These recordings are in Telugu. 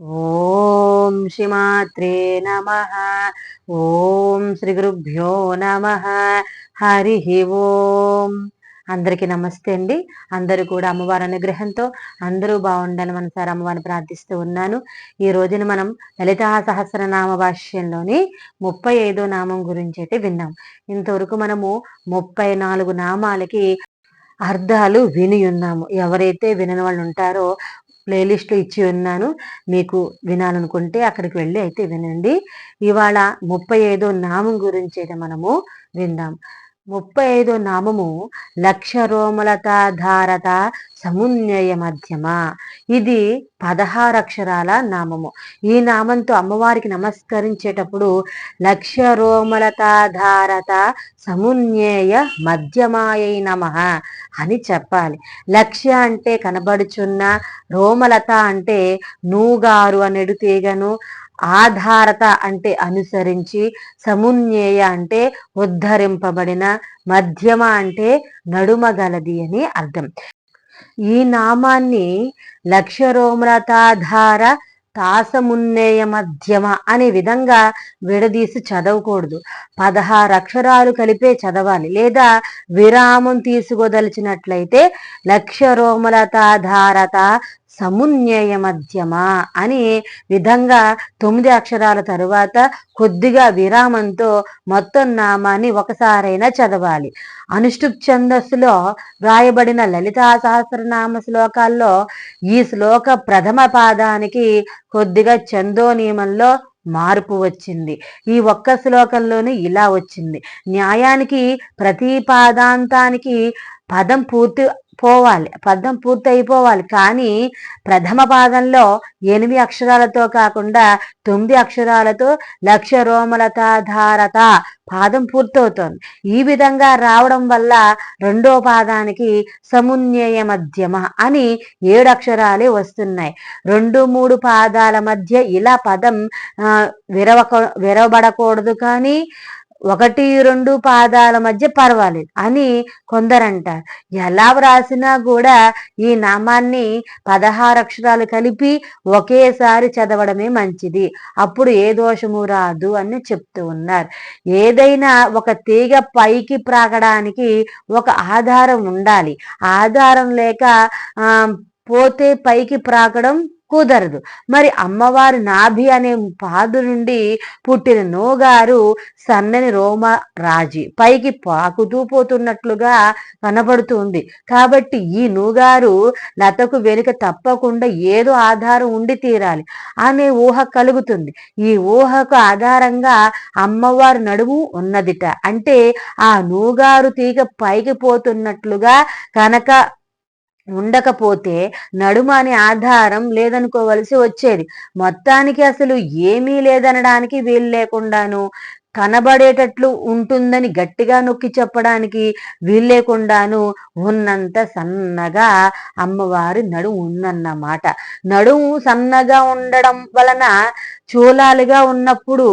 ఓం శ్రీమాత్రే నమ. ఓం శ్రీ గురుభ్యో నమ. హరి ఓం. అందరికీ నమస్తే అండి. అందరూ కూడా అమ్మవారి అనుగ్రహంతో అందరూ బాగుండాలని మనసారి అమ్మవారిని ప్రార్థిస్తూ ఉన్నాను. ఈ రోజున మనం లలితా సహస్రనామ భాష్యంలోని ముప్పై ఐదో నామం గురించి అయితే విన్నాం. ఇంతవరకు మనము ముప్పై నాలుగు నామాలకి అర్థాలు విని ఉన్నాము. ఎవరైతే వినని వాళ్ళు ఉంటారో ప్లేలిస్ట్లో ఇచ్చి ఉన్నాను మీకు వినాలనుకుంటే అక్కడికి వెళ్ళి అయితే వినండి. ఇవాళ ముప్పై ఐదో నామం గురించి అయితే మనము విందాం. ముప్పై ఐదో నామము లక్ష రోమలతాధారత సమున్నయ మధ్యమ. ఇది పదహారు అక్షరాల నామము. ఈ నామంతో అమ్మవారికి నమస్కరించేటప్పుడు లక్ష రోమలతాధారత సమున్యేయ మధ్యమాయ నమ అని చెప్పాలి. లక్ష్య అంటే కనబడుచున్న రోమలత అంటే నూగారు అనేడు తీగను ఆధారత అంటే అనుసరించి సమున్యేయ అంటే ఉద్ధరింపబడిన మధ్యమ అంటే నడుమగలది అని అర్థం. ఈ నామాన్ని లక్ష్యరోమ్రతాధార తాసమున్నేయ మధ్యమ అనే విధంగా విడదీసి చదవకూడదు. పదహారు అక్షరాలు కలిపే చదవాలి. లేదా విరామం తీసుకోదలిచినట్లయితే లక్ష్యరోమలతాధారత సమున్యయ మధ్యమా అని విధంగా తొమ్మిది అక్షరాల తరువాత కొద్దిగా విరామంతో మొత్తం నామాన్ని ఒకసారైనా చదవాలి. అనుష్ఠుప్ ఛందస్సులో వ్రాయబడిన లలితా సహస్రనామ శ్లోకాల్లో ఈ శ్లోక ప్రథమ పాదానికి కొద్దిగా చందో నియమంలో మార్పు వచ్చింది. ఈ ఒక్క శ్లోకంలోనే ఇలా వచ్చింది. న్యాయానికి ప్రతి పాదాంతానికి పదం పూర్తి పోవాలి. పదం పూర్తయిపోవాలి. కానీ ప్రథమ పాదంలో ఎనిమిది అక్షరాలతో కాకుండా తొమ్మిది అక్షరాలతో లక్ష రోమలతాధారత పాదం పూర్తవుతోంది. ఈ విధంగా రావడం వల్ల రెండో పాదానికి సమున్యయ మధ్యమ అని ఏడు అక్షరాలే వస్తున్నాయి. రెండు మూడు పాదాల మధ్య ఇలా పదం విరవక విరవబడకూడదు కానీ ఒకటి రెండు పాదాల మధ్య పర్వాలేదు అని కొందరంటారు. ఎలా వ్రాసినా కూడా ఈ నామాన్ని పదహారు అక్షరాలు కలిపి ఒకేసారి చదవడమే మంచిది. అప్పుడు ఏ దోషము రాదు అని చెప్తూ ఉన్నారు. ఏదైనా ఒక తీగ పైకి ప్రాగడానికి ఒక ఆధారం ఉండాలి. ఆధారం లేక పోతే పైకి ప్రాకడం కుదరదు. మరి అమ్మవారి నాభి అనే పాదు నుండి పుట్టిన నోగారు సన్నని రోమ రాజి. పైకి పాకుతూ పోతున్నట్లుగా కనబడుతుంది కాబట్టి ఈ నూగారు లతకు వెనుక తప్పకుండా ఏదో ఆధారం ఉండి తీరాలి అనే ఊహ కలుగుతుంది. ఈ ఊహకు ఆధారంగా అమ్మవారి నడుము ఉన్నదిట. అంటే ఆ నూగారు తీగ పైకి పోతున్నట్లుగా కనుక ఉండకపోతే నడుమ అనే ఆధారం లేదనుకోవలసి వచ్చేది. మొత్తానికి అసలు ఏమీ లేదనడానికి వీలు లేకుండాను కనబడేటట్లు ఉంటుందని గట్టిగా నొక్కి చెప్పడానికి వీల్లేకుండాను ఉన్నంత సన్నగా అమ్మవారి నడుము ఉందన్నమాట. నడుము సన్నగా ఉండడం వలన చూలాలుగా ఉన్నప్పుడు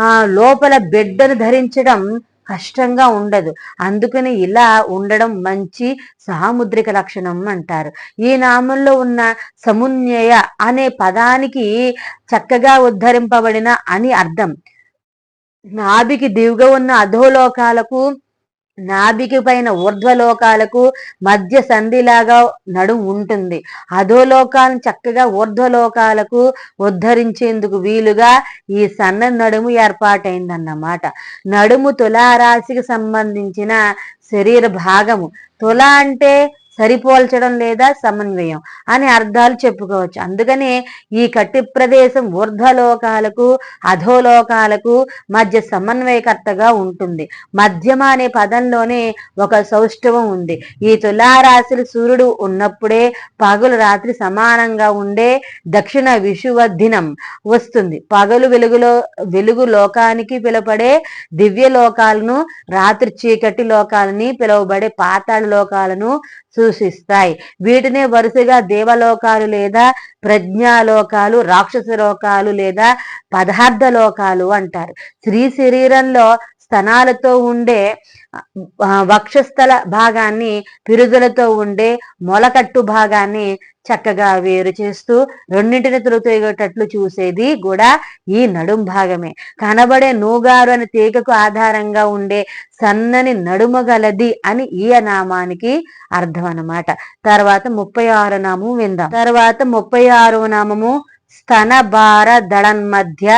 ఆ లోపల బిడ్డను ధరించడం కష్టంగా ఉండదు. అందుకని ఇలా ఉండడం మంచి సాముద్రిక లక్షణం అంటారు. ఈ నామంలో ఉన్న సమున్యయ అనే పదానికి చక్కగా ఉద్ధరింపబడిన అని అర్థం. నాభికి దిగుగా ఉన్న అధోలోకాలకు నాభికి పైన ఊర్ధ్వలోకాలకు మధ్య సంధిలాగా నడుము ఉంటుంది. అధోలోకాలను చక్కగా ఊర్ధ్వలోకాలకు ఉద్ధరించేందుకు వీలుగా ఈ సన్న నడుము ఏర్పాటైందన్నమాట. నడుము తులారాశికి సంబంధించిన శరీర భాగము. తుల అంటే సరిపోల్చడం లేదా సమన్వయం అని అర్థాలు చెప్పుకోవచ్చు. అందుకనే ఈ కట్టి ప్రదేశం ఊర్ధ్వలోకాలకు అధోలోకాలకు మధ్య సమన్వయకర్తగా ఉంటుంది. మధ్యమ అనే పదంలోనే ఒక సౌష్ఠవం ఉంది. ఈ తులారాశులు సూర్యుడు ఉన్నప్పుడే పగలు రాత్రి సమానంగా ఉండే దక్షిణ విషువ దినం వస్తుంది. పగలు వెలుగులో వెలుగు లోకానికి పిలువబడే దివ్య లోకాలను రాత్రి చీకటి లోకాలని పిలువబడే పాతాళ లోకాలను సూచిస్తాయి. వీటినే వరుసగా దేవలోకాలు లేదా ప్రజ్ఞాలోకాలు రాక్షస లోకాలు లేదా పదార్థ లోకాలు అంటారు. స్త్రీ శరీరంలో స్తనాలతో ఉండే వక్షస్థల భాగాన్ని పిరుదులతో ఉండే మొలకట్టు భాగాన్ని చక్కగా వేరు చేస్తూ రెండింటిని తులుతేగేటట్లు చూసేది కూడా ఈ నడుం భాగమే. కనబడే నూగారు అనే తీగకు ఆధారంగా ఉండే సన్నని నడుమ గలది అని ఈ నామానికి అర్థం అన్నమాట తర్వాత ముప్పై ఆరు నామం విందాం. తర్వాత ముప్పై ఆరవ నామము స్తనభార దళన్మధ్య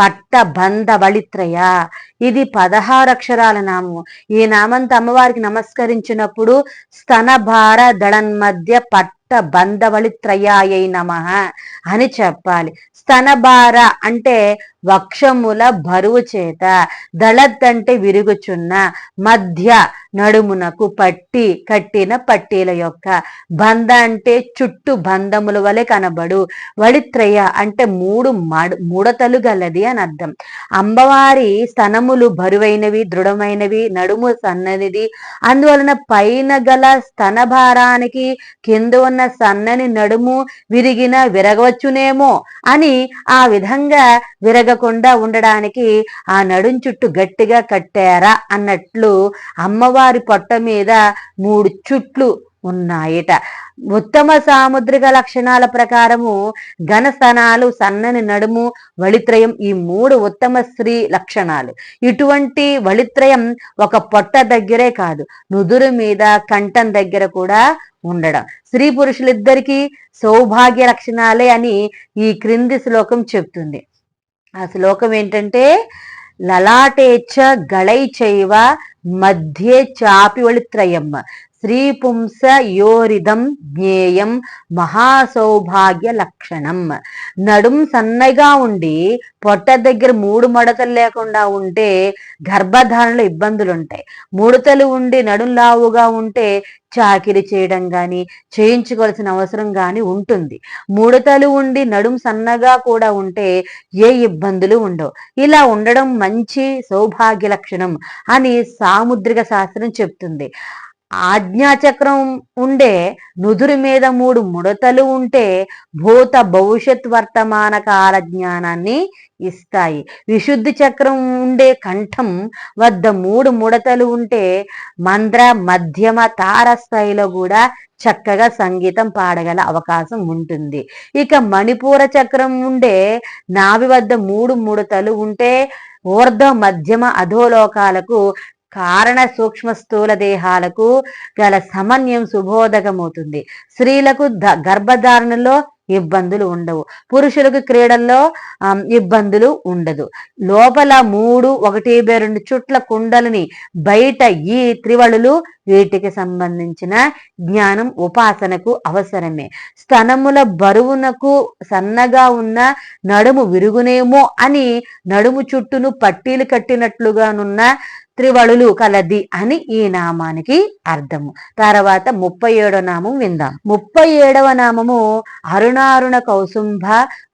పట్ట బంధ బళిత్రయ ఇది పదహారు అక్షరాల నామము. ఈ నామంతో అమ్మవారికి నమస్కరించినప్పుడు స్తనభార దళన్మధ్య పట్ట బంధవళిత్రయాయ నమ అని చెప్పాలి. స్తనభార అంటే వక్షముల బరువు చేత దళత్ అంటే విరుగుచున్న మధ్య నడుమునకు పట్టి కట్టిన పట్టీల యొక్క బంధ అంటే చుట్టూ బంధముల వలె కనబడు. వడిత్రయ అంటే మూడు మడ ముడతలు గలది అని అర్థం. అమ్మవారి స్తనములు బరువైనవి దృఢమైనవి నడుము సన్ననిది. అందువలన పైన గల స్తనభారానికి కింద ఉన్న సన్నని నడుము విరిగిన విరగవచ్చునేమో అని ఆ విధంగా విరగకుండా ఉండడానికి ఆ నడుం చుట్టూ గట్టిగా కట్టారా అన్నట్లు అమ్మవారి పొట్ట మీద మూడు చుట్లు ఉన్నాయిట. ఉత్తమ సాముద్రిక లక్షణాల ప్రకారము ఘనస్థనాలు సన్నని నడుము వళిత్రయం ఈ మూడు ఉత్తమ స్త్రీ లక్షణాలు. ఇటువంటి వళిత్రయం ఒక పొట్ట దగ్గరే కాదు నుదురు మీద కంఠం దగ్గర కూడా ఉండడం. స్త్రీ పురుషులిద్దరికీ సౌభాగ్య లక్షణాలే అని ఈ క్రింది శ్లోకం చెప్తుంది. ఆ శ్లోకం ఏంటంటే లలాటేచ్చ గళై చైవ మధ్యే చాపి వళిత్రయం శ్రీపుంస యోరిదం జ్ఞేయం మహాసౌభాగ్య లక్షణం నడుం సన్నగా ఉండి పొట్ట దగ్గర మూడు మడతలు లేకుండా ఉంటే గర్భధారణలో ఇబ్బందులు ఉంటాయి ముడతలు ఉండి నడుం లావుగా ఉంటే చాకిరి చేయడం గాని చేయించుకోవాల్సిన అవసరం గాని ఉంటుంది. ముడతలు ఉండి నడుం సన్నగా కూడా ఉంటే ఏ ఇబ్బందులు ఉండవు. ఇలా ఉండడం మంచి సౌభాగ్య లక్షణం అని సాముద్రిక శాస్త్రం చెప్తుంది. ఆజ్ఞాచక్రం ఉండే నుదురు మీద మూడు ముడతలు ఉంటే భూత భవిష్యత్ వర్తమాన కాల జ్ఞానాన్ని ఇస్తాయి. విశుద్ధి చక్రం ఉండే కంఠం వద్ద మూడు ముడతలు ఉంటే మంద్ర మధ్యమ తార స్థాయిలో కూడా చక్కగా సంగీతం పాడగల అవకాశం ఉంటుంది. ఇక మణిపూర చక్రం ఉండే నావి వద్ద మూడు ముడతలు ఉంటే ఊర్ధ మధ్యమ అధోలోకాలకు కారణ సూక్ష్మ స్థూల దేహాలకు గల సమన్యం శుభోదకమవుతుంది స్త్రీలకు గర్భధారణలో ఇబ్బందులు ఉండవు. పురుషులకు క్రీడల్లో ఇబ్బందులు ఉండదు. లోపల మూడు ఒకటి రెండు చుట్ల కుండలని బయట ఈ త్రివళులు వీటికి సంబంధించిన జ్ఞానం ఉపాసనకు అవసరమే. స్తనముల బరువునకు సన్నగా ఉన్న నడుము విరుగునేమో అని నడుము చుట్టూను పట్టీలు కట్టినట్లుగానున్న త్రివళులు కలది అని ఈ నామానికి అర్థము. తర్వాత ముప్పై ఏడవ నామం విందాం. ముప్పై ఏడవ నామము అరుణారుణ కౌసుంభ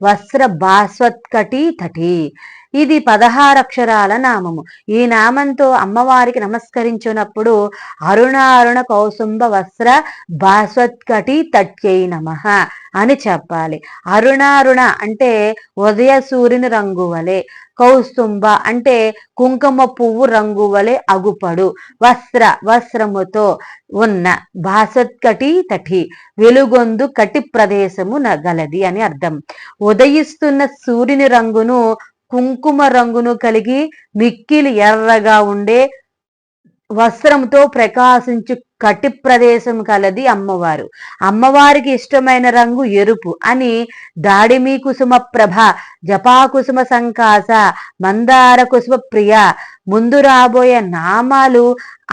వస్త్ర బాస్వత్కటి తటి ఇది పదహారు అక్షరాల నామము. ఈ నామంతో అమ్మవారికి నమస్కరించినప్పుడు అరుణారుణ కౌసుంభ వస్త్ర బాస్వత్కటి తట్యై నమ అని చెప్పాలి. అరుణారుణ అంటే ఉదయ సూర్యుని రంగు వలె కౌస్తుంబ అంటే కుంకుమ పువ్వు రంగు వలె అగుపడు. వస్త్ర వస్త్రముతో ఉన్న భాసత్కటి తటి వెలుగొందు కటి ప్రదేశము గలది అని అర్థం. ఉదయిస్తున్న సూర్యుని రంగును కుంకుమ రంగును కలిగి మిక్కిలి ఎర్రగా ఉండే వస్త్రంతో ప్రకాశించు కటి ప్రదేశం కలది అమ్మవారు. అమ్మవారికి ఇష్టమైన రంగు ఎరుపు అని దాడిమి కుసుమ ప్రభ జపాకుసుమ సంకాస మందార కుసుమ ప్రియ ముందు రాబోయే నామాలు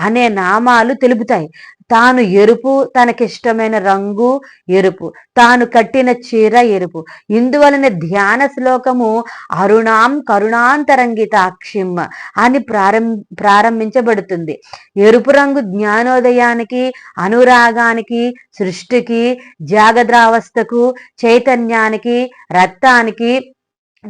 అనే నామాలు తెలుపుతాయి. తాను ఎరుపు తనకిష్టమైన రంగు ఎరుపు తాను కట్టిన చీర ఎరుపు. ఇందువలన ధ్యాన శ్లోకము అరుణాం కరుణాంతరంగితాక్షిం అని ప్రారం ప్రారంభించబడుతుంది. ఎరుపు రంగు జ్ఞానోదయానికి అనురాగానికి సృష్టికి జాగద్రావస్థకు చైతన్యానికి రక్తానికి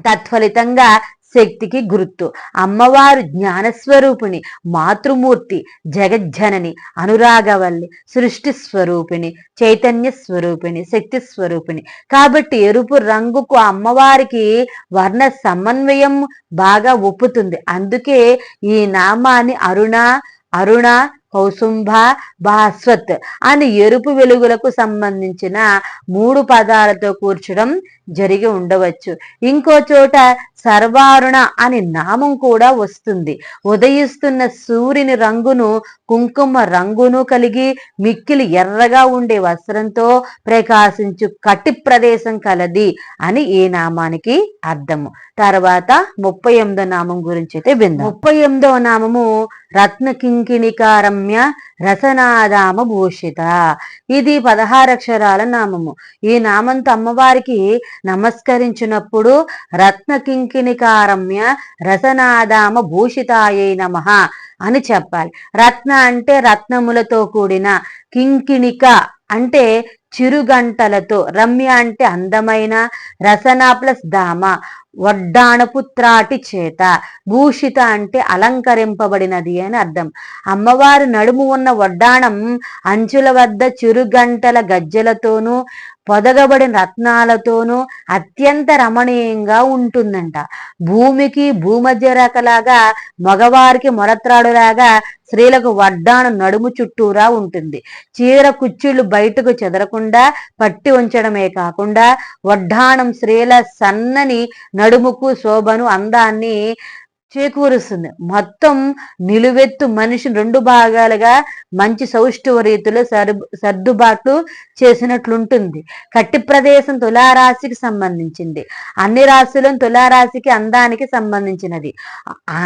తత్ఫలితంగా శక్తికి గుర్తు. అమ్మవారు జ్ఞానస్వరూపిణి మాతృమూర్తి జగజ్జనని అనురాగవల్లి సృష్టి స్వరూపిణి చైతన్య స్వరూపిణి శక్తి స్వరూపిణి కాబట్టి ఎరుపు రంగుకు అమ్మవారికి వర్ణ సమన్వయం బాగా ఒప్పుతుంది. అందుకే ఈ నామాన్ని అరుణ అరుణ కౌసుంభ భాస్వత్ అని ఎరుపు వెలుగులకు సంబంధించిన మూడు పదాలతో కూర్చడం జరిగి ఉండవచ్చు. ఇంకో చోట సర్వారుణ అని నామం కూడా వస్తుంది. ఉదయిస్తున్న సూర్యుని రంగును కుంకుమ రంగును కలిగి మిక్కిలి ఎర్రగా ఉండే వస్త్రంతో ప్రకాశించు కట్టి ప్రదేశం కలది అని ఈ నామానికి అర్థము. తర్వాత ముప్పై ఎనిమిదో నామం గురించి అయితే విందాం. ముప్పై ఎనిమిదో నామము రత్న కింకిణికారమ్య రసనాదామ భూషిత ఇది పదహారక్షరాల నామము. ఈ నామంతో అమ్మవారికి నమస్కరించినప్పుడు రత్న కింకి కింకిణికారమ్య రసనాదామ భూషితాయై నమ అని చెప్పాలి. రత్న అంటే రత్నములతో కూడిన కింకిణిక అంటే చిరుగంటలతో రమ్య అంటే అందమైన రసన ప్లస్ దామ వడ్డాణపుత్రాటి చేత భూషిత అంటే అలంకరింపబడినది అని అర్థం. అమ్మవారి నడుము ఉన్న వడ్డాణం అంచుల వద్ద చిరుగంటల గజ్జలతోనూ పొదగబడిన రత్నాలతోనూ అత్యంత రమణీయంగా ఉంటుందంట. భూమికి భూమధ్య రకలాగా మగవారికి మొరత్రాడులాగా స్త్రీలకు వడ్డాను నడుము చుట్టూరా ఉంటుంది. చీర కుచ్చిళ్ళు బయటకు చెదరకుండా పట్టి ఉంచడమే కాకుండా వడ్డాణం స్త్రీల సన్నని నడుముకు శోభను అందాన్ని చేకూరుస్తుంది. మొత్తం నిలువెత్తు మనిషి రెండు భాగాలుగా మంచి సౌష్ఠవ రీతిలో సర్దుబాట్లు చేసినట్లుంటుంది. కట్టి ప్రదేశం తులారాశికి సంబంధించింది. అన్ని రాశులను తులారాశికి అందానికి సంబంధించినది.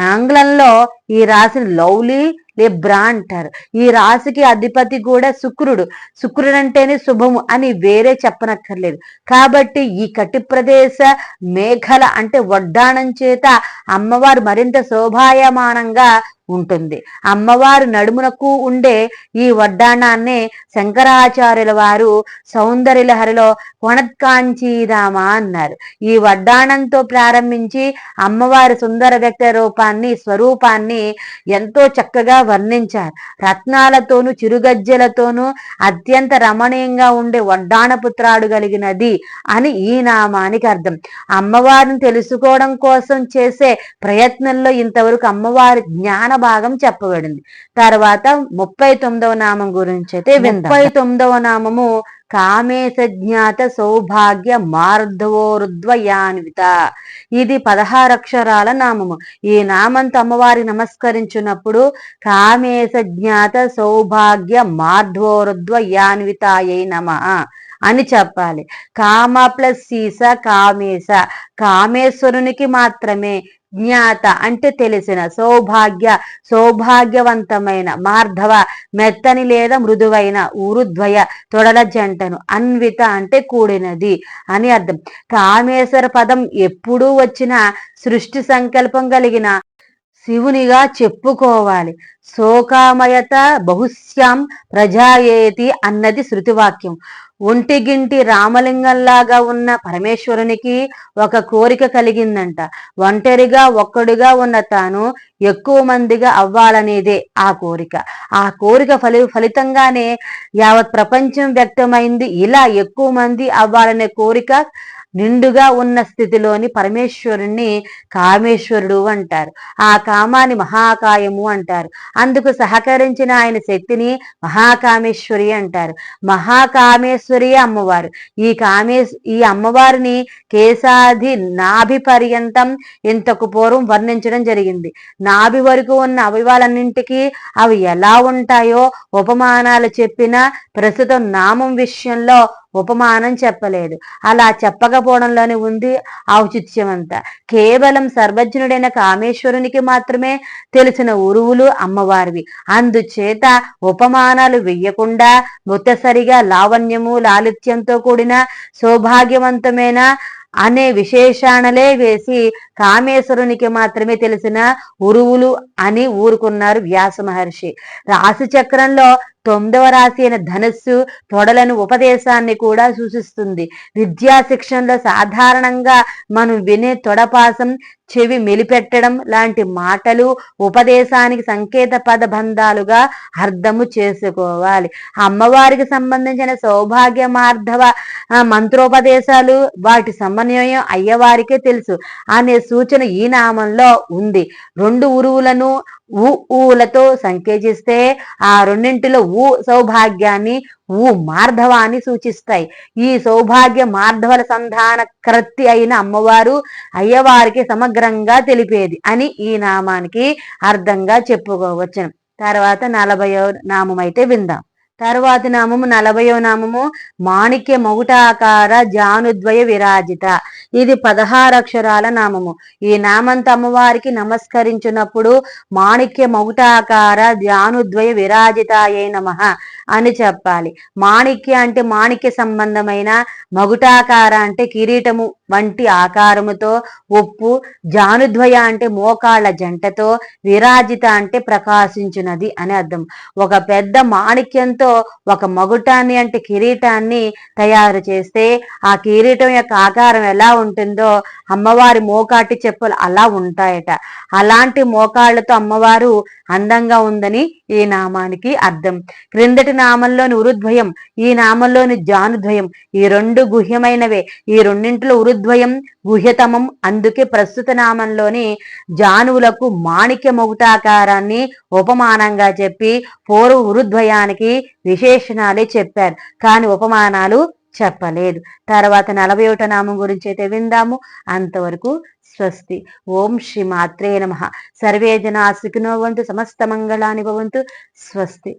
ఆంగ్లంలో ఈ రాశిని లవ్లీ లిబ్రా అంటారు ఈ రాశికి అధిపతి కూడా శుక్రుడు. శుక్రుడు అంటేనే శుభము అని వేరే చెప్పనక్కర్లేదు. కాబట్టి ఈ కటి ప్రదేశ మేఘల అంటే వడ్డాణం చేత అమ్మవారు మరింత శోభాయమానంగా ఉంటుంది. అమ్మవారు నడుమునకు ఉండే ఈ వడ్డాణాన్నే శంకరాచార్యుల వారు సౌందర్యలహరిలో కొణత్కాంచీరామ అన్నారు. ఈ వడ్డాణంతో ప్రారంభించి అమ్మవారి సుందర వ్యక్త రూపాన్ని స్వరూపాన్ని ఎంతో చక్కగా వర్ణించారు. రత్నాలతోనూ చిరుగజ్జలతోనూ అత్యంత రమణీయంగా ఉండే వడ్డాణపుత్రాడు కలిగినది అని ఈ నామానికి అర్థం. అమ్మవారిని తెలుసుకోవడం కోసం చేసే ప్రయత్నంలో ఇంతవరకు అమ్మవారి జ్ఞాన భాగం చెప్పబడింది. తర్వాత ముప్పై తొమ్మిదవ నామం గురించి అయితే ముప్పై తొమ్మిదవ నామము కామేశజ్ఞాత సౌభాగ్య మార్ధవోరుద్వయాన్విత ఇది పదహారు అక్షరాల నామము. ఈ నామంతో అమ్మవారి నమస్కరించినప్పుడు కామేశజ్ఞాత సౌభాగ్య మార్ధవోరుద్వయాన్వితాయై నమ అని చెప్పాలి. కామ ప్లస్ సీస కామేశ. కామేశ్వరునికి మాత్రమే జ్ఞాత అంటే తెలిసిన సౌభాగ్య సౌభాగ్యవంతమైన మార్ధవ మెత్తని లేదా మృదువైన ఊరుద్వయ తొడల జంటను అన్విత అంటే కూడినది అని అర్థం. కామేశ్వర పదం ఎప్పుడూ వచ్చిన సృష్టి సంకల్పం కలిగిన శివునిగా చెప్పుకోవాలి. శోకామయత బహుశ్యాం ప్రజాయేతి అన్నది శృతివాక్యం. ఒంటిగింటి రామలింగంలాగా ఉన్న పరమేశ్వరునికి ఒక కోరిక కలిగిందంట. ఒంటరిగా ఒక్కడుగా ఉన్న తాను ఎక్కువ మందిగా అవ్వాలనేదే ఆ కోరిక. ఆ కోరిక ఫలి ఫలితంగానే యావత్ ప్రపంచం వ్యక్తమైంది. ఇలా ఎక్కువ మంది అవ్వాలనే కోరిక నిండుగా ఉన్న స్థితిలోని పరమేశ్వరుణ్ణి కామేశ్వరుడు అంటారు. ఆ కామాన్ని మహాకాయము అంటారు. అందుకు సహకరించిన ఆయన శక్తిని మహాకామేశ్వరి అంటారు. మహాకామేశ్వరి అమ్మవారు. ఈ కామే ఈ అమ్మవారిని కేశాది నాభి పర్యంతం ఇంతకు పూర్వం వర్ణించడం జరిగింది. నాభి వరకు ఉన్న అవయవాలన్నింటికి అవి ఎలా ఉంటాయో ఉపమానాలు చెప్పిన ప్రస్తుతం నామం విషయంలో ఉపమానం చెప్పలేదు. అలా చెప్పకపోవడంలోనే ఉంది ఔచిత్యం అంతా కేవలం సర్వజ్ఞుడైన కామేశ్వరునికి మాత్రమే తెలిసిన ఉరువులు అమ్మవారివి. అందుచేత ఉపమానాలు వెయ్యకుండా ముత్తసరిగా లావణ్యము లాలిత్యంతో కూడిన సౌభాగ్యవంతమైన అనే విశేషాణలే వేసి కామేశ్వరునికి మాత్రమే తెలిసిన ఉరువులు అని ఊరుకున్నారు వ్యాస మహర్షి. రాశి చక్రంలో తొమ్మిదవ రాశి అయిన ధనస్సు తొడలను ఉపదేశాన్ని కూడా సూచిస్తుంది. విద్యా శిక్షణలో సాధారణంగా మనం వినే తొడపాసం చెవి మెలిపెట్టడం లాంటి మాటలు ఉపదేశానికి సంకేత పదబంధాలుగా అర్థము చేసుకోవాలి. అమ్మవారికి సంబంధించిన సౌభాగ్య మార్ధవ మంత్రోపదేశాలు వాటి సమన్వయం అయ్యవారికే తెలుసు. అనే సూచన ఈ నామంలో ఉంది. రెండు ఉరువులను ఊ ఊలతో సంకేచిస్తే ఆ రెండింటిలో ఊ సౌభాగ్యాన్ని ఊ మార్ధవాన్ని సూచిస్తాయి. ఈ సౌభాగ్య మార్ధవల సంధాన కర్తి అయిన అమ్మవారు అయ్యవారికి సమగ్రంగా తెలిపేది అని ఈ నామానికి అర్థంగా చెప్పుకోవచ్చును. తర్వాత నలభయో నామం అయితే విందాం. తర్వాత నామము నలభయో నామము మాణిక్య మౌటాకార జానుద్వయ విరాజిత. ఇది పదహారు అక్షరాల నామము. ఈ నామంత అమ్మవారికి నమస్కరించినప్పుడు మాణిక్య మౌటాకార ధ్యానుద్వయ విరాజితాయే నమ. అని చెప్పాలి. మాణిక్య అంటే మాణిక్య సంబంధమైన మగుటాకార అంటే కిరీటము వంటి ఆకారముతో ఉప్పు జానుద్వయ అంటే మోకాళ్ళ జంటతో విరాజిత అంటే ప్రకాశించున్నది అని అర్థం. ఒక పెద్ద మాణిక్యంతో ఒక మగుటాన్ని అంటే కిరీటాన్ని తయారు చేస్తే ఆ కిరీటం యొక్క ఆకారం ఎలా ఉంటుందో అమ్మవారి మోకాటి చెప్పులు అలా ఉంటాయట. అలాంటి మోకాళ్ళతో అమ్మవారు అందంగా ఉందని ఈ నామానికి అర్థం. క్రిందటి నామంలోని ఉరుద్వయం ఈ నామంలోని జానుద్వయం ఈ రెండు గుహ్యమైనవే. ఈ రెండింటిలో ఉరుద్వయం గుహ్యతమం అందుకే ప్రస్తుత నామంలోని జానువులకు మాణిక్య మొగుటాకారాన్ని ఉపమానంగా చెప్పి పూర్వ ఉరుద్వయానికి విశేషణాలే చెప్పారు. కాని ఉపమానాలు చెప్పలేదు. తర్వాత నలభై ఒకటో నామం గురించి అయితే విందాము. అంతవరకు స్వస్తి. ఓం శ్రీ మాత్రే నమ. సర్వే జనా సుఖినో వంతు సమస్త మంగళాని భవంతు. స్వస్తి.